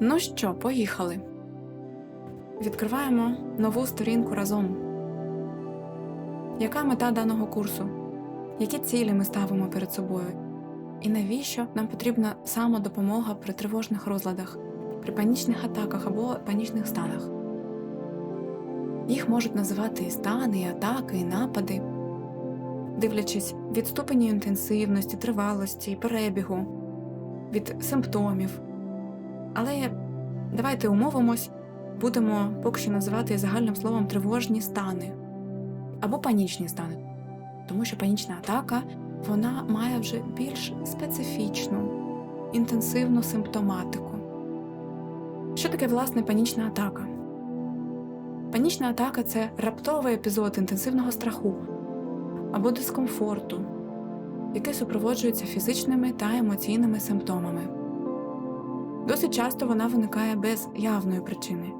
Ну що, поїхали. Відкриваємо нову сторінку разом. Яка мета даного курсу? Які цілі ми ставимо перед собою? І навіщо нам потрібна самодопомога при тривожних розладах, при панічних атаках або панічних станах? Їх можуть називати і стани, і атаки, і напади, дивлячись від ступені інтенсивності, тривалості, перебігу, від симптомів. Але давайте умовимось, будемо поки що називати загальним словом тривожні стани або панічні стани, тому що панічна атака вона має вже більш специфічну, інтенсивну симптоматику. Що таке власне панічна атака? Панічна атака це раптовий епізод інтенсивного страху або дискомфорту, який супроводжується фізичними та емоційними симптомами. Досить часто вона виникає без явної причини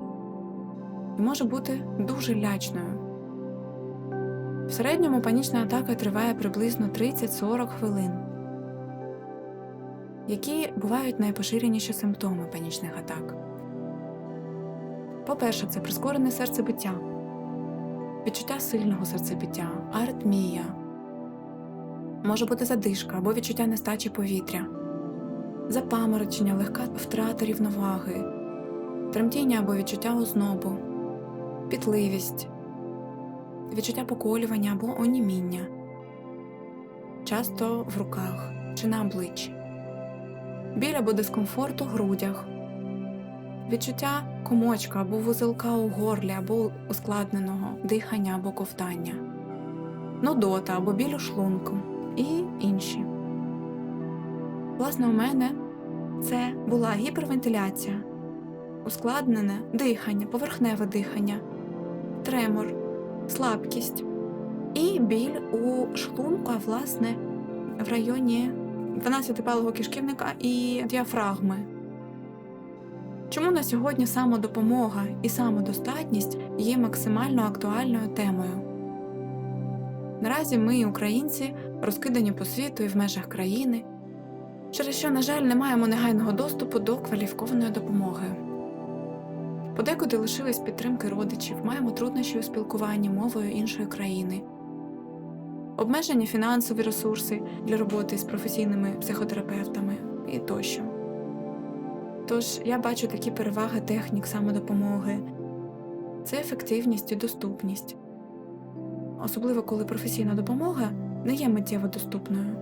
і може бути дуже лячною. В середньому панічна атака триває приблизно 30-40 хвилин. Які бувають найпоширеніші симптоми панічних атак? По-перше, це прискорене серцебиття, відчуття сильного серцебиття, аритмія, може бути задишка або відчуття нестачі повітря, запаморочення, легка втрата рівноваги, тремтіння або відчуття ознобу, пітливість, відчуття поколювання або оніміння, часто в руках чи на обличчі, біль або дискомфорт у грудях, відчуття комочка або вузелка у горлі або ускладненого дихання або ковтання, нудота або біль у шлунку і інші. Власне, у мене це була гіпервентиляція, ускладнене дихання, поверхневе дихання, тремор, слабкість і біль у шлунку, а власне в районі 12-палого кишківника і діафрагми. Чому на сьогодні самодопомога і самодостатність є максимально актуальною темою? Наразі ми, українці, розкидані по світу і в межах країни, через що, на жаль, не маємо негайного доступу до кваліфікованої допомоги. Подекуди лишились підтримки родичів, маємо труднощі у спілкуванні мовою іншої країни, обмежені фінансові ресурси для роботи з професійними психотерапевтами і тощо. Тож я бачу такі переваги технік самодопомоги це ефективність і доступність, особливо коли професійна допомога не є миттєво доступною,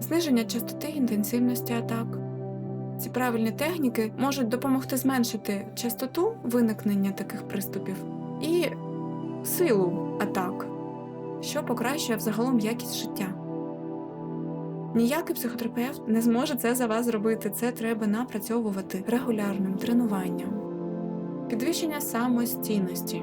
зниження частоти інтенсивності атак. Ці правильні техніки можуть допомогти зменшити частоту виникнення таких приступів і силу атак, що покращує взагалом якість життя. Ніякий психотерапевт не зможе це за вас зробити. Це треба напрацьовувати регулярним тренуванням, підвищення самостійності,